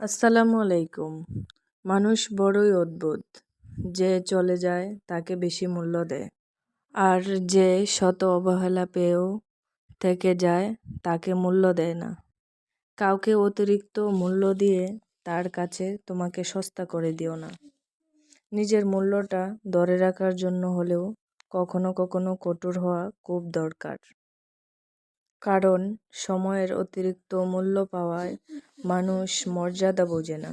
আসসালামু আলাইকুম। মানুষ বড়ই অদ্ভুত। যে চলে যায়, তাকে বেশি মূল্য দেয়। আর যে শত অবহেলা পেয়েও থেকে যায়, তাকে মূল্য দেয় না। কাউকে অতিরিক্ত মূল্য দিয়ে তার কাছে তোমাকে সস্তা করে দিও না। নিজের মূল্যটা ধরে রাখার জন্য হলেও কখনো কখনো কঠোর হওয়া খুব দরকার। কারণ সময়ের অতিরিক্ত মূল্য পাওয়ায় মানুষ মর্যাদা বোঝে না।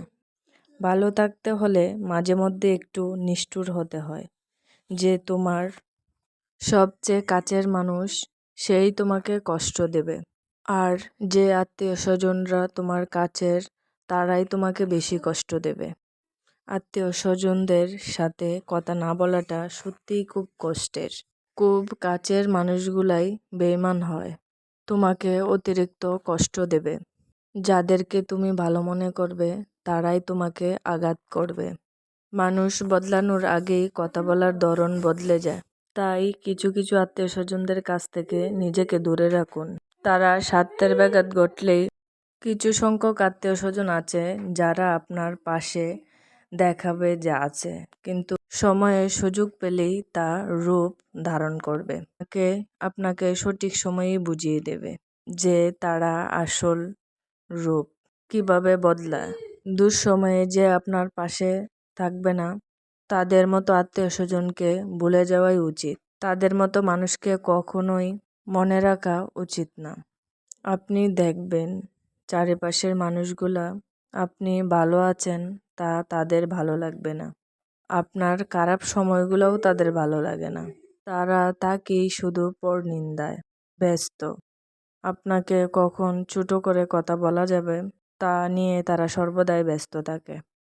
ভালো থাকতে হলে মাঝে মধ্যে একটু নিষ্ঠুর হতে হয়। যে তোমার সবচেয়ে কাছের মানুষ, সেই তোমাকে কষ্ট দেবে। আর যে আত্মীয় স্বজনরা তোমার কাছের, তারাই তোমাকে বেশি কষ্ট দেবে। আত্মীয় স্বজনদের সাথে কথা না বলাটা সত্যিই খুব কষ্টের। খুব কাছের মানুষগুলাই বেইমান হয়। তোমাকে অতিরিক্ত কষ্ট দেবে। যাদেরকে তুমি ভালো মনে করবে, তারাই তোমাকে আঘাত করবে। মানুষ বদলানোর আগেই কথা বলার ধরন বদলে যায়। তাই কিছু কিছু আত্মীয় স্বজনদের কাছ থেকে নিজেকে দূরে রাখুন। তারা স্বার্থের ব্যাঘাত ঘটলেই কিছু সংখ্যক আত্মীয় স্বজন আছে যারা আপনার পাশে দেখাবে যা আছে। কিন্তু সময়ে সুযোগ পেলেই তা রূপ ধারণ করবে। তাকে আপনাকে সঠিক সময়েই বুঝিয়ে দেবে যে তারা আসল রূপ কীভাবে বদলায়। দুঃসময়ে যে আপনার পাশে থাকবে না, তাদের মতো আত্মীয় স্বজনকে ভুলে যাওয়াই উচিত। তাদের মতো মানুষকে কখনোই মনে রাখা উচিত না। আপনি দেখবেন চারিপাশের মানুষগুলা আপনি ভালো আছেন তা তাদের ভালো লাগবে না। আপনার খারাপ সময়গুলোও তাদের ভালো লাগে না। তারা তাকেই শুধু পর নিন্দায় ব্যস্ত। আপনাকে কখন ছোটো করে কথা বলা যাবে, তা নিয়ে তারা সর্বদাই ব্যস্ত থাকে।